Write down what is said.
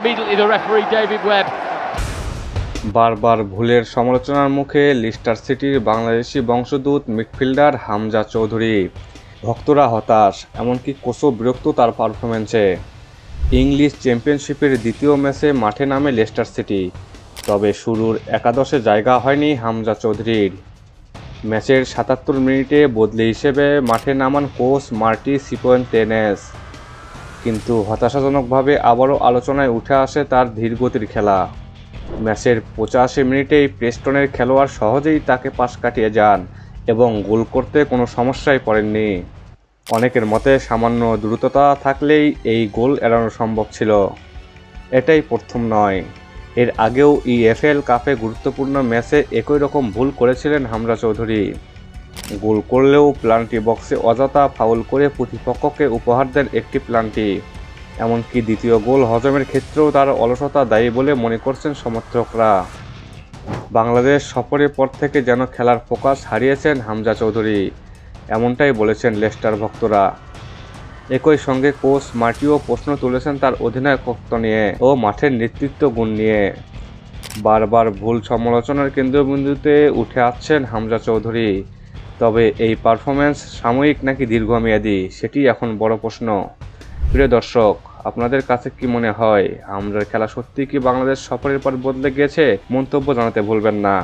Immediately the referee, David Webb. বারবার ভুলের সমালোচনার মুখে লিস্টার সিটির বাংলাদেশি বংশদূত মিডফিল্ডার হামজা চৌধুরী। ভক্তরা হতাশ, এমনকি কোচও বিরক্ত তার পারফরমেন্সে ইংলিশ চ্যাম্পিয়নশিপের দ্বিতীয় ম্যাচে মাঠে নামে লেস্টার সিটি। তবে শুরুর একাদশে জায়গা হয়নি হামজা চৌধুরীর। ম্যাচের সাতাত্তর মিনিটে বদলি হিসেবে মাঠে নামান কোচ মার্টি সিপোয়েন্টেনেস কিন্তু হতাশাজনকভাবে আবারও আলোচনায় উঠে আসে তার ধীরগতির খেলা। ম্যাচের পঁচাশি মিনিটেই প্রেস্টনের খেলোয়াড় সহজেই তাকে পাশ কাটিয়ে যান এবং গোল করতে কোনো সমস্যায় পড়েননি। অনেকের মতে সামান্য দ্রুততা থাকলেই এই গোল এড়ানো সম্ভব ছিল। এটাই প্রথম নয়। এর আগেও ইএফএল কাপে গুরুত্বপূর্ণ ম্যাচে একই রকম ভুল করেছিলেন হামরা চৌধুরী। গোল করলেও প্লান্টি বক্সে অযথা ফাউল করে প্রতিপক্ষকে উপহার দেন একটি প্লান্টি। এমনকি দ্বিতীয় গোল হজমের ক্ষেত্রেও তার অলসতা দায়ী বলে মনে করছেন সমর্থকরা। বাংলাদেশ সফরের পর থেকে যেন খেলার ফোকাস হারিয়েছেন হামজা চৌধুরী, এমনটাই বলেছেন লেস্টার ভক্তরা। একই সঙ্গে কোচ মার্টিও প্রশ্ন তুলেছেন তার অধিনায়কত্ব নিয়ে ও মাঠের নেতৃত্ব গুণ নিয়ে। বারবার ভুল সমালোচনার কেন্দ্রবিন্দুতে উঠে আসছেন হামজা চৌধুরী। তবে এই পারফরমেন্স সাময়িক নাকি দীর্ঘমেয়াদী, সেটি এখন বড় প্রশ্ন। প্রিয় দর্শক, আপনাদের কাছে কি মনে হয়? আমরার খেলা সত্যি কি বাংলাদেশ সফরের পর বদলে গিয়েছে মন্তব্য জানাতে ভুলবেন না।